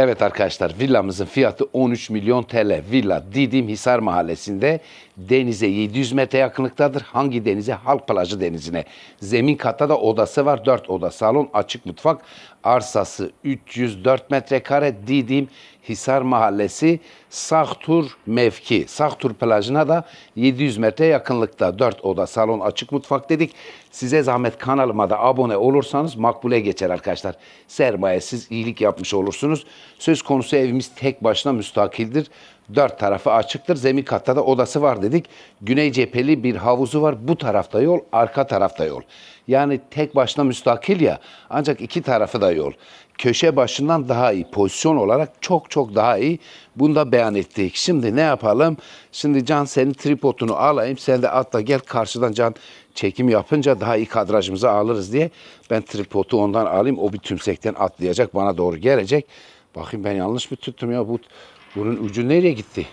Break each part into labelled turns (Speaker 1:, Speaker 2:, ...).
Speaker 1: Evet arkadaşlar villamızın fiyatı 13 milyon TL. Villa Didim Hisar Mahallesi'nde denize 700 metre yakınlıktadır. Hangi denize? Halk plajı denizine. Zemin katta da odası var. 4 oda salon, açık mutfak. Arsası 304 metrekare Didim Hisar Mahallesi Sahtur mevki. Sahtur plajına da 700 metre yakınlıkta 4 oda salon açık mutfak dedik. Size zahmet kanalıma da abone olursanız makbule geçer arkadaşlar. Sermayesiz iyilik yapmış olursunuz. Söz konusu evimiz tek başına müstakildir. Dört tarafı açıktır. Zemin katta da odası var dedik. Güney cepheli bir havuzu var. Bu tarafta yol, arka tarafta yol. Yani tek başına müstakil ya ancak iki tarafı da yol. Köşe başından daha iyi. Pozisyon olarak çok çok daha iyi. Bunu da beyan ettik. Şimdi ne yapalım? Şimdi Can senin tripodunu alayım. Sen de atla gel karşıdan Can çekim yapınca daha iyi kadrajımızı alırız diye. Ben tripodu ondan alayım. O bir tümsekten atlayacak. Bana doğru gelecek. Bakayım ben yanlış mı tuttum ya? Bu, bunun ucu nereye gitti?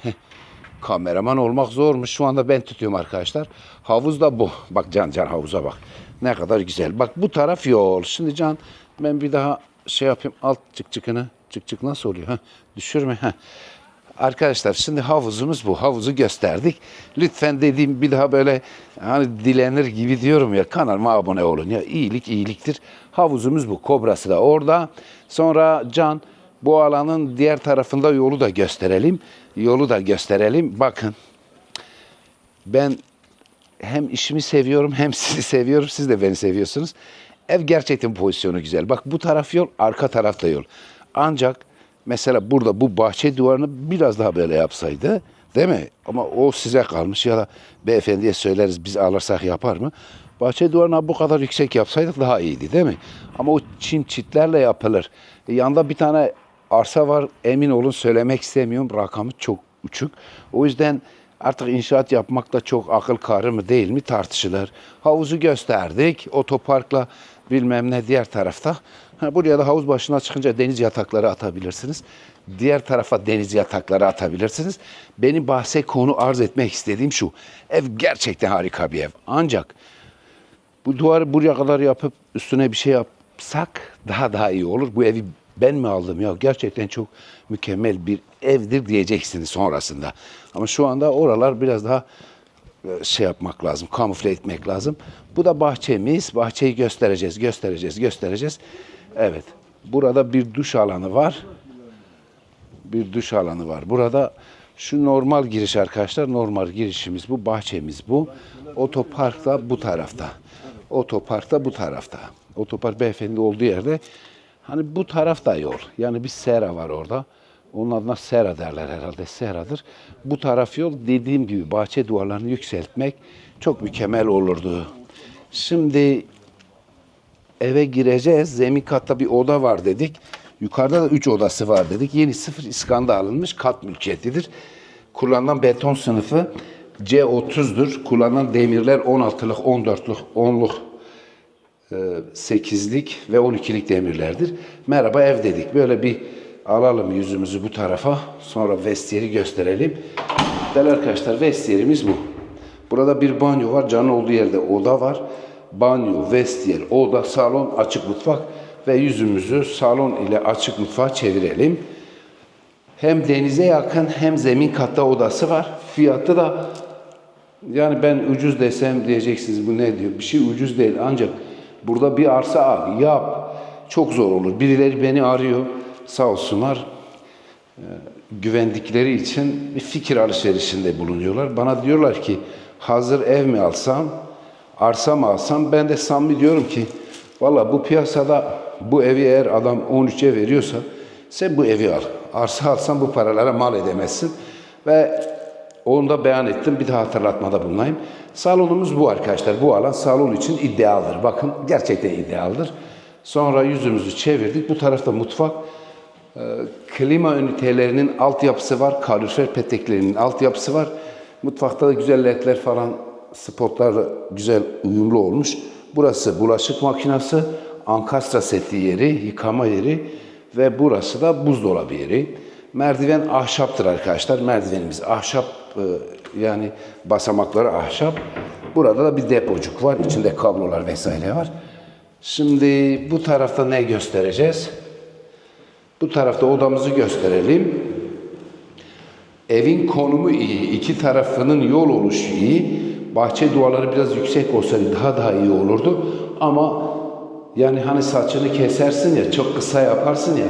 Speaker 1: Kameraman olmak zormuş. Şu anda ben tutuyorum arkadaşlar. Havuz da bu. Bak Can Can havuza bak. Ne kadar güzel. Bak bu taraf yol. Şimdi Can ben bir daha şey yapayım. Alt çık çıkını. Çık çık nasıl oluyor? Ha? Düşürme. Ha. Arkadaşlar şimdi havuzumuz bu. Havuzu gösterdik. Lütfen dediğim bir daha böyle hani dilenir gibi diyorum ya kanalıma abone olun ya. iyilik iyiliktir. Havuzumuz bu. Kobrası da orada. Sonra Can bu alanın diğer tarafında yolu da gösterelim. Yolu da gösterelim. Bakın ben hem işimi seviyorum hem sizi seviyorum. Siz de beni seviyorsunuz. Ev gerçekten pozisyonu güzel. Bak bu taraf yol, arka tarafta yol. Ancak mesela burada bu bahçe duvarını biraz daha böyle yapsaydı değil mi? Ama o size kalmış ya da beyefendiye söyleriz biz alırsak yapar mı? Bahçe duvarını bu kadar yüksek yapsaydık daha iyiydi değil mi? Ama o çim çitlerle yapılır. E, yanında bir tane arsa var emin olun söylemek istemiyorum rakamı çok uçuk. O yüzden artık inşaat yapmak da çok akıl kârı mı değil mi tartışılır. Havuzu gösterdik otoparkla bilmem ne diğer tarafta. Ha, buraya da havuz başına çıkınca deniz yatakları atabilirsiniz. Diğer tarafa deniz yatakları atabilirsiniz. Benim bahse konu arz etmek istediğim şu. Ev gerçekten harika bir ev. Ancak bu duvarı buraya kadar yapıp üstüne bir şey yapsak daha daha iyi olur. Bu evi ben mi aldım ya gerçekten çok mükemmel bir evdir diyeceksiniz sonrasında. Ama şu anda oralar biraz daha e, şey yapmak lazım, kamufle etmek lazım. Bu da bahçemiz. Bahçeyi göstereceğiz, göstereceğiz, göstereceğiz. Evet. Burada bir duş alanı var. Bir duş alanı var. Burada şu normal giriş arkadaşlar. Normal girişimiz bu. Bahçemiz bu. Otopark da bu tarafta. Otopark da bu tarafta. Otopark beyefendi olduğu yerde hani bu tarafta yol. Yani bir sera var orada. Onun adına sera derler herhalde. Seradır. Bu taraf yol dediğim gibi bahçe duvarlarını yükseltmek çok mükemmel olurdu. Şimdi eve gireceğiz. Zemin katta bir oda var dedik. Yukarıda da üç odası var dedik. Yeni sıfır iskanda alınmış kat mülkiyetidir. Kullanılan beton sınıfı C30'dur. Kullanılan demirler 16'lık, 14'lük, 10'luk, 8'lik ve 12'lik demirlerdir. Merhaba ev dedik. Böyle bir alalım yüzümüzü bu tarafa. Sonra vestiyeri gösterelim. Değerli arkadaşlar vestiyerimiz bu. Burada bir banyo var. Canın olduğu yerde oda var. Banyo, vestiyer, oda, salon, açık mutfak ve yüzümüzü salon ile açık mutfağa çevirelim. Hem denize yakın hem zemin katta odası var. Fiyatı da yani ben ucuz desem diyeceksiniz bu ne diyor. Bir şey ucuz değil ancak burada bir arsa al, yap. Çok zor olur. Birileri beni arıyor. Sağ olsunlar. Ee, güvendikleri için bir fikir alışverişinde bulunuyorlar. Bana diyorlar ki hazır ev mi alsam, arsa mı alsam? Ben de samimi diyorum ki valla bu piyasada bu evi eğer adam 13'e veriyorsa sen bu evi al. Arsa alsan bu paralara mal edemezsin. Ve onu da beyan ettim. Bir daha hatırlatmada bulunayım. Salonumuz bu arkadaşlar. Bu alan salon için idealdir. Bakın gerçekten idealdir. Sonra yüzümüzü çevirdik. Bu tarafta mutfak. Ee, klima ünitelerinin altyapısı var. Kalorifer peteklerinin altyapısı var. Mutfakta da güzel ledler falan spotlar güzel uyumlu olmuş. Burası bulaşık makinesi, ankastra seti yeri, yıkama yeri ve burası da buzdolabı yeri. Merdiven ahşaptır arkadaşlar. Merdivenimiz ahşap e, yani basamakları ahşap. Burada da bir depocuk var. İçinde kablolar vesaire var. Şimdi bu tarafta ne göstereceğiz? Bu tarafta odamızı gösterelim. Evin konumu iyi. iki tarafının yol oluşu iyi. Bahçe duvarları biraz yüksek olsaydı daha daha iyi olurdu. Ama yani hani saçını kesersin ya, çok kısa yaparsın ya.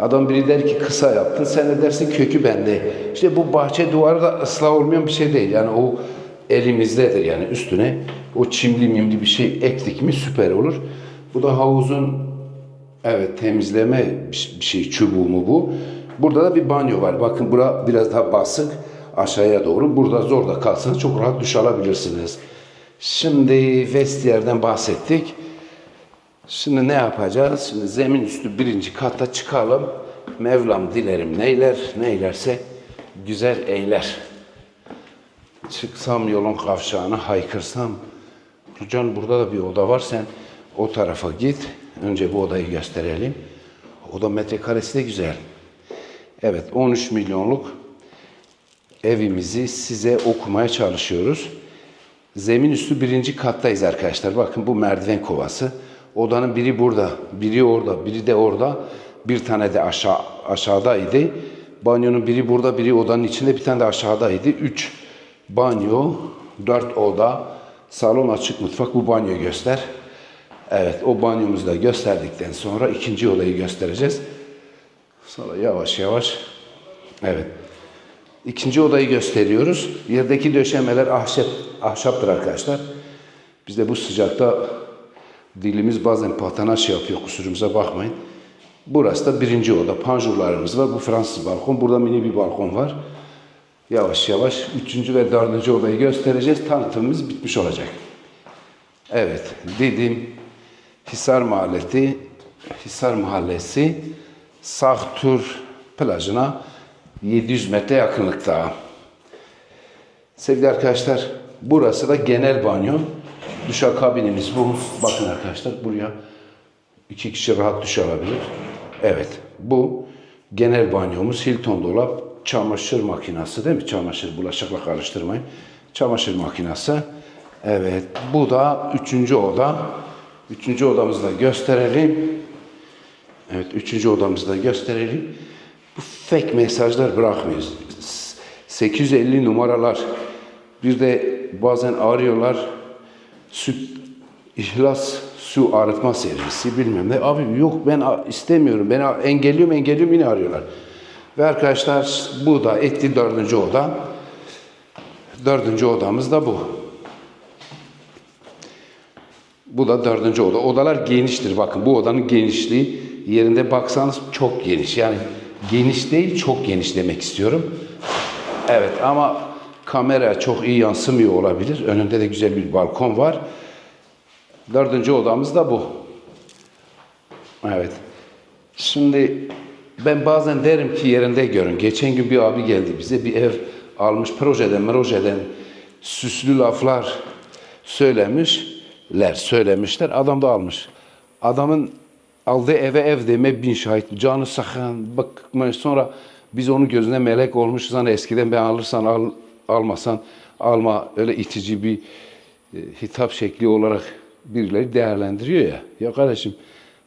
Speaker 1: Adam biri der ki kısa yaptın, sen de dersin kökü bende. İşte bu bahçe duvarı da ıslah olmayan bir şey değil. Yani o elimizdedir yani üstüne o çimli mimli bir şey ektik mi süper olur. Bu da havuzun Evet temizleme bir şey çubuğu mu bu? Burada da bir banyo var. Bakın bura biraz daha basık aşağıya doğru. Burada zor da kalsanız çok rahat duş alabilirsiniz. Şimdi vestiyerden bahsettik. Şimdi ne yapacağız? Şimdi zemin üstü birinci kata çıkalım. Mevlam dilerim neyler, neylerse güzel eyler. Çıksam yolun kavşağına haykırsam. Can burada da bir oda var. Sen o tarafa git. Önce bu odayı gösterelim. Oda metrekaresi de güzel. Evet 13 milyonluk evimizi size okumaya çalışıyoruz. Zemin üstü birinci kattayız arkadaşlar. Bakın bu merdiven kovası. Odanın biri burada, biri orada, biri de orada. Bir tane de aşağı aşağıdaydı. Banyonun biri burada, biri odanın içinde, bir tane de aşağıdaydı. Üç banyo, dört oda, salon açık mutfak. Bu banyo göster. Evet, o banyomuzu da gösterdikten sonra ikinci odayı göstereceğiz. Sonra yavaş yavaş. Evet. İkinci odayı gösteriyoruz. Yerdeki döşemeler ahşap, ahşaptır arkadaşlar. Biz de bu sıcakta dilimiz bazen patanaş yapıyor. Kusurumuza bakmayın. Burası da birinci oda. Panjurlarımız var. Bu Fransız balkon. Burada mini bir balkon var. Yavaş yavaş üçüncü ve dördüncü odayı göstereceğiz. Tanıtımımız bitmiş olacak. Evet, Didim Hisar Mahallesi, Hisar Mahallesi Sahtur plajına 700 metre yakınlıkta. Sevgili arkadaşlar, burası da genel banyo. Duşakabinimiz bu. Bakın arkadaşlar buraya iki kişi rahat duş alabilir. Evet, bu genel banyomuz Hilton dolap, çamaşır makinesi değil mi? Çamaşır, bulaşıkla karıştırmayın. Çamaşır makinesi. Evet, bu da üçüncü oda. Üçüncü odamızı da gösterelim. Evet, üçüncü odamızı da gösterelim. Bu fake mesajlar bırakmıyoruz. 850 numaralar. Bir de bazen arıyorlar. Süt, ihlas su arıtma servisi bilmem ne. Abi yok ben istemiyorum. Ben a- engelliyorum engelliyorum yine arıyorlar. Ve arkadaşlar bu da etti dördüncü oda. Dördüncü odamız da bu. Bu da dördüncü oda. Odalar geniştir. Bakın bu odanın genişliği yerinde baksanız çok geniş. Yani geniş değil çok geniş demek istiyorum. Evet ama kamera çok iyi yansımıyor olabilir. Önünde de güzel bir balkon var. Dördüncü odamız da bu. Evet. Şimdi ben bazen derim ki yerinde görün. Geçen gün bir abi geldi bize bir ev almış projeden projeden süslü laflar söylemişler, söylemişler. Adam da almış. Adamın aldığı eve ev deme bin şahit. Canı sakın bakma sonra biz onun gözüne melek olmuşuz. Hani eskiden ben alırsan al, almasan alma öyle itici bir e, hitap şekli olarak birileri değerlendiriyor ya. Ya kardeşim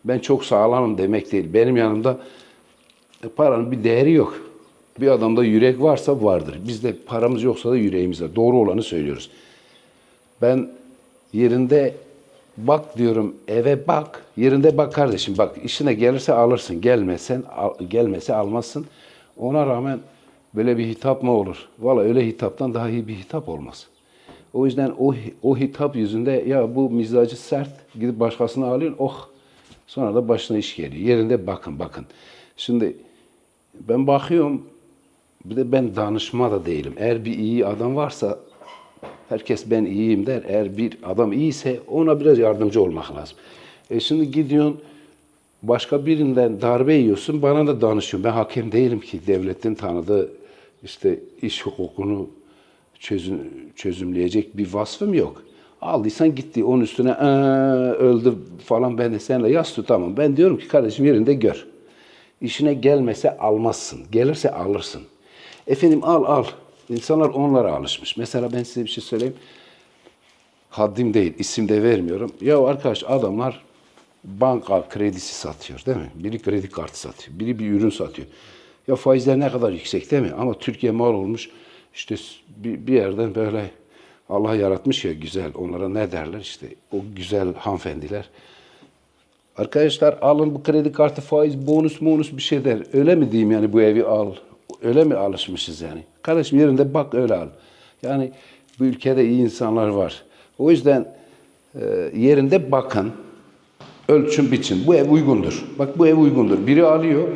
Speaker 1: ben çok sağlamım demek değil. Benim yanımda e, paranın bir değeri yok. Bir adamda yürek varsa vardır. Bizde paramız yoksa da yüreğimiz var. Doğru olanı söylüyoruz. Ben yerinde bak diyorum eve bak. Yerinde bak kardeşim bak işine gelirse alırsın. Gelmesen al- gelmese almazsın. Ona rağmen böyle bir hitap mı olur? Valla öyle hitaptan daha iyi bir hitap olmaz. O yüzden o, o hitap yüzünde ya bu mizacı sert gidip başkasını alıyorsun oh sonra da başına iş geliyor. Yerinde bakın bakın. Şimdi ben bakıyorum bir de ben danışma da değilim. Eğer bir iyi adam varsa herkes ben iyiyim der. Eğer bir adam iyiyse ona biraz yardımcı olmak lazım. E şimdi gidiyorsun başka birinden darbe yiyorsun bana da danışıyorsun. Ben hakem değilim ki devletin tanıdığı işte iş hukukunu çözüm, çözümleyecek bir vasfım yok. Aldıysan gitti onun üstüne "Aa, öldür falan ben de seninle yas tutamam. Ben diyorum ki kardeşim yerinde gör. İşine gelmese almazsın. Gelirse alırsın. Efendim al al. İnsanlar onlara alışmış. Mesela ben size bir şey söyleyeyim. Haddim değil, isim de vermiyorum. Ya arkadaş adamlar banka kredisi satıyor değil mi? Biri kredi kartı satıyor. Biri bir ürün satıyor. Ya faizler ne kadar yüksek değil mi? Ama Türkiye mal olmuş. İşte bir, bir yerden böyle Allah yaratmış ya güzel. Onlara ne derler işte o güzel hanımefendiler. Arkadaşlar alın bu kredi kartı faiz bonus bonus bir şey der. Öyle mi diyeyim yani bu evi al. Öyle mi alışmışız yani? Kardeşim yerinde bak öyle al. Yani bu ülkede iyi insanlar var. O yüzden e, yerinde bakın. Ölçün biçin. Bu ev uygundur. Bak bu ev uygundur. Biri alıyor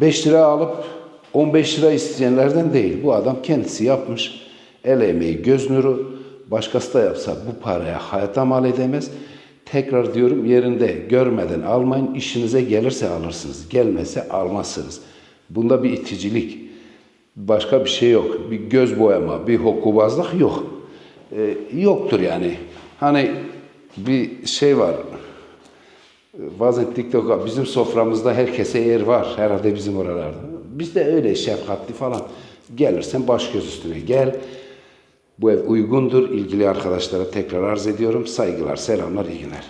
Speaker 1: 5 lira alıp 15 lira isteyenlerden değil. Bu adam kendisi yapmış. El emeği, göz nuru. Başkası da yapsa bu paraya hayata mal edemez. Tekrar diyorum yerinde görmeden almayın. İşinize gelirse alırsınız. Gelmezse almazsınız. Bunda bir iticilik. Başka bir şey yok. Bir göz boyama, bir hokkubazlık yok. Ee, yoktur yani. Hani bir şey var. Bazen TikTok'a bizim soframızda herkese yer var. Herhalde bizim oralarda. Bizde öyle şefkatli falan. Gelirsen baş göz üstüne gel. Bu ev uygundur. İlgili arkadaşlara tekrar arz ediyorum. Saygılar, selamlar, iyi günler.